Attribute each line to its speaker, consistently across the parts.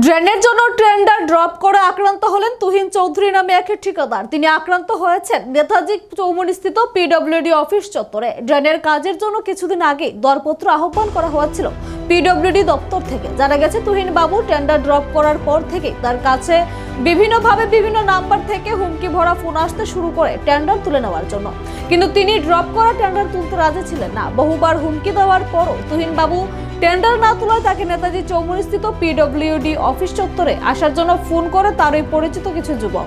Speaker 1: ড্রেনের জন্য tender drop করে আক্রান্ত হলেন তুহিন চৌধুরী নামে এক ঠিকাদার। তিনি আক্রান্ত হয়েছেন নেতাজি চৌমনিস্থিত পিডব্লিউডি অফিস চত্বরে। ড্রেনের কাজের জন্য কিছুদিন আগে দরপত্র আহ্বান করা হয়েছিল পিডব্লিউডি দপ্তর থেকে। জানা গেছে, তুহিন বাবু টেন্ডার ড্রপ করার পর থেকে তার কাছে বিভিন্নভাবে বিভিন্ন নাম্বার থেকে হুমকি ভরা ফোন আসতে শুরু করে টেন্ডার তুলে নেওয়ার জন্য। কিন্তু তিনি ড্রপ করা টেন্ডার তুলতে রাজি ছিলেন না। বহুবার হুমকি দেওয়ার পরও তুহিন বাবু টেন্ডার না তোলায় তাকে নেতাজি চৌমুনি স্থিত পিডব্লিউডি অফিস চত্বরে আসার জন্য ফোন করে তারই পরিচিত কিছু যুবক।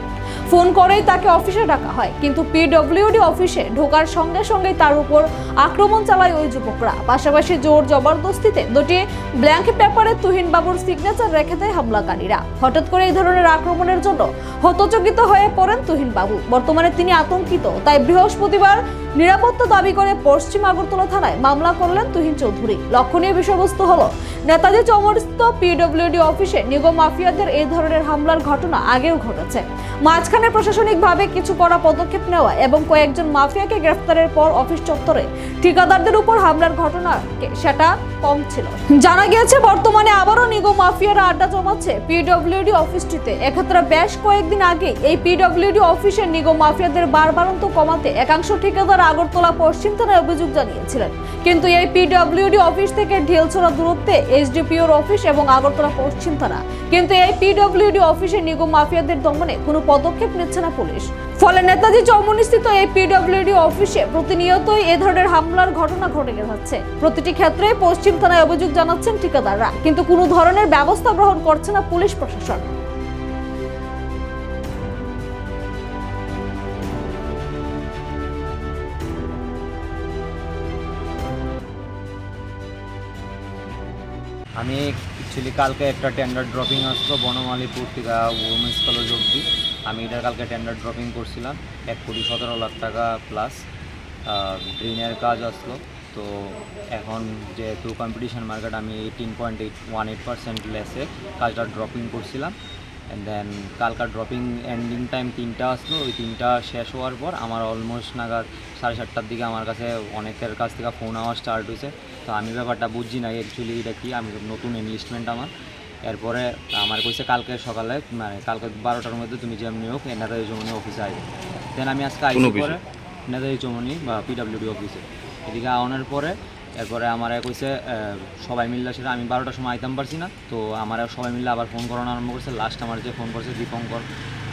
Speaker 1: ফোন করেই তাকে অফিসে ডাকা হয়, কিন্তু পিডব্লিউডি অফিসে ঢোকার সঙ্গে সঙ্গেই তার উপর আক্রমণ চালায় ওই যুবকরা। পাশাপাশি জোর জবরদস্তিতে দুটি ব্ল্যাঙ্ক পেপারে তুহিন বাবুর সিগনেচার রেখে দেয় হামলাকারীরা। হঠাৎ করে এই ধরনের আক্রমণের জন্য হতচকিত হয়ে পড়েন তুহিন বাবু বর্তমানে তিনি আতঙ্কিত, তাই বৃহস্পতিবার নিরাপত্তা দাবি করে পশ্চিম আগরতলা থানায় মামলা করলেন তুহিন চৌধুরী। লক্ষণীয় বিষয়বস্তু হল, নেতাজি চৌমরস্থ পিডব্লিউডি অফিসে নিগম মাফিয়াদের এই ধরনের হামলার ঘটনা আগেও ঘটেছে। মাঝখানে প্রশাসনিকভাবে কিছু কড়া পদক্ষেপ নেওয়া এবং কয়েকজন মাফিয়াকে গ্রেফতারের পর অফিস চত্বরে ঠিকাদারদের উপর হামলার ঘটনা সেটা কম ছিল। জানা গিয়েছে, বর্তমানে আবারও নিগম মাফিয়ারা আড্ডা জমাচ্ছে পিডব্লিউডি অফিসটিতে। এক্ষেত্রে বেশ কয়েকদিন আগে এই পিডব্লিউডি অফিসে নিগম মাফিয়াদের বারবারন্ত কমাতে একাংশ ঠিকাদার আগরতলা পশ্চিম থানায় অভিযোগ জানিয়েছিলেন। কিন্তু এই পিডব্লিউডি অফিস থেকে ঢিলছড়া দূরত্বে এইচডিপিওর অফিস এবং আগরতলা পশ্চিম থানা। কিন্তু এই পিডব্লিউডি অফিসে নিগম মাফিয়াদের দমনে কোনো পদক্ষেপ নিচ্ছে না পুলিশ। ফলে নেতাজি চৌমনিস্থিত এই পিডব্লিউডি অফিসে প্রতিনিয়তই এ ধরনের হামলার ঘটনা ঘটে যাচ্ছে। প্রতিটি ক্ষেত্রে পশ্চিম থানায় অভিযোগ জানাচ্ছেন ঠিকাদাররা। কিন্তু কোনো ধরনের ব্যবস্থা গ্রহণ করছে না পুলিশ প্রশাসন।
Speaker 2: আমি অ্যাকচুয়ালি কালকে একটা টেন্ডার ড্রপিং আসতো বনমালীপুর থেকে উমেন্স কলেজ অব্দি আমি এটা কালকে টেন্ডার ড্রপিং করছিলাম, এক কোটি সতেরো লাখ টাকা প্লাস ড্রেনের কাজ আসলো। তো এখন যেহেতু কম্পিটিশন মার্কেট আমি eighteen point eight one eight percent লেসে কাজটা ড্রপিং করছিলাম। অ্যান্ড দেন কালকার ড্রপিং এন্ডিং টাইম তিনটা আসলো। ওই তিনটা শেষ হওয়ার পর আমার অলমোস্ট নাগাদ সাড়ে সাতটার দিকে আমার কাছে অনেকের কাছ থেকে ফোন আওয়া স্টার্ট হয়েছে। তো আমি ব্যাপারটা বুঝছি না অ্যাকচুয়ালি এটা কি? আমি নতুন এনলিস্টমেন্ট আমার। এরপরে আমার কইছে কালকে সকালে মানে কালকে বারোটার মধ্যে তুমি যেমনি হোক নেতাজি চৌমনি অফিসে আই দেন আমি আজকে আইসি? পরে নেতাজি চৌমনি বা পিডাব্লিউডি অফিসে এদিকে আওয়ানোর পরে এরপরে আমার কইছে সবাই মিললে সেটা আমি বারোটার সময় আইতাম পারছি না। তো আমার সবাই মিললে আবার ফোন করানো আরম্ভ করছে। লাস্ট আমার যে ফোন করছে দীপঙ্কর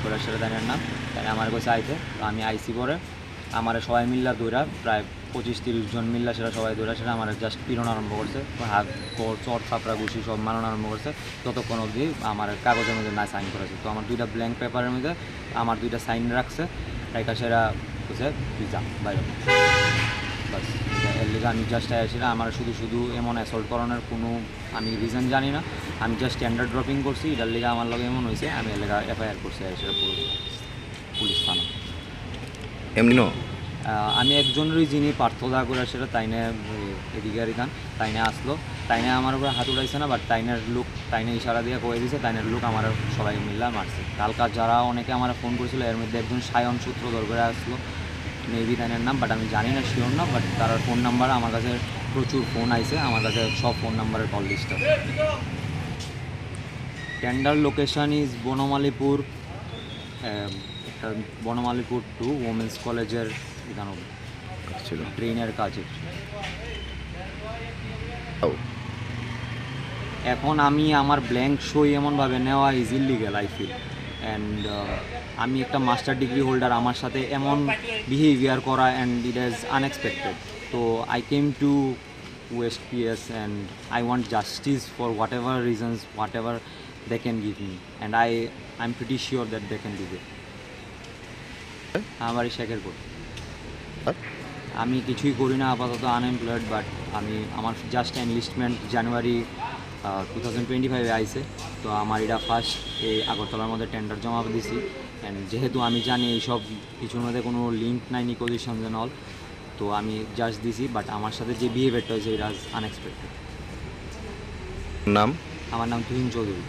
Speaker 2: বলে সেটা তাইনের নাম। তাই আমার কইছে, আইতে। তো আমি আইসি পরে, আমার সবাই মিল্লা দৌড়া, প্রায় পঁচিশ তিরিশ জন মিল্লা সেটা সবাই দৌড়া, সেটা আমার জাস্ট পিরন আরম্ভ করছে। হাত, কোর চট চাপড়া ঘুষি সব মারানো আরম্ভ করছে। ততক্ষণ অবধি আমার কাগজের মধ্যে না সাইন করেছে। তো আমার দুইটা ব্ল্যাঙ্ক পেপারের মধ্যে আমার দুইটা সাইন রাখছে। রাইকা সেটা হচ্ছে ভিজা বাইরে বাস। এর লিগে আমি জাস্ট আসছিলাম আমার শুধু শুধু এমন অ্যাসল্ট করানোর কোনো আমি রিজন জানি না। আমি জাস্ট স্ট্যান্ডার্ড ড্রপিং করছি এটার লিগে আমার লগে এমন হয়েছে আমি এর লিগে এফআইআর করছি সেটা পুরো পুলিশ থানা।
Speaker 3: এমনি
Speaker 2: আমি একজনেরই যিনি পার্থদা করে সেটা তাইনে এদিকে গান তাইনে আসলো। তাইনে আমার উপরে হাত উঠাইছে না বাট তাইনের লুক তাইনে ইশারা দিয়ে কয়ে দিয়েছে তাইনের লুক আমার সবাই মিল্লা মারছে। কালকা যারা অনেকে আমার ফোন করেছিল এর মধ্যে একজন সায়ন সূত্র দরকারে আসলো। মেবি তাইনের নাম বাট আমি জানি না শিওর না বাট তার ফোন নাম্বার আমার কাছে প্রচুর ফোন আইছে আমার কাছে সব ফোন নাম্বারের কল লিস্ট আছে। টেন্ডার লোকেশন ইজ বনমালীপুর একটা বনমালীপুর টু ওমেন্স কলেজের এখানে
Speaker 3: ছিল।
Speaker 2: ট্রেনের কাজে
Speaker 3: ও,
Speaker 2: এখন আমি আমার ব্ল্যাঙ্ক সই এমনভাবে নেওয়া is illegal I feel and আমি একটা মাস্টার ডিগ্রি হোল্ডার আমার সাথে এমন বিহেভিয়ার করা অ্যান্ড ইট ইজ আনএক্সপেক্টেড তো I came to west PS and I want justice for whatever reasons whatever they can give me and I I am pretty sure that they can give it আমার শেখেরপুর? আমি কিছুই করি না, আপাতত unemployed but আমি, আমার just enlistment January two thousand twenty ফাইভে আইসে তো আমার এটা ফার্স্ট এই আগরতলার মধ্যে টেন্ডার জমা দিছি। অ্যান্ড যেহেতু আমি জানি এইসব কিছুর মধ্যে কোনো লিঙ্ক নাই নিকোজিশন এন্ড অল তো আমি জাস্ট দিছি বাট আমার সাথে যে বিহেভিয়ারটা হয়েছে এটা আনএক্সপেক্টেড
Speaker 3: নাম?
Speaker 2: আমার নাম তুহিন চৌধুরী।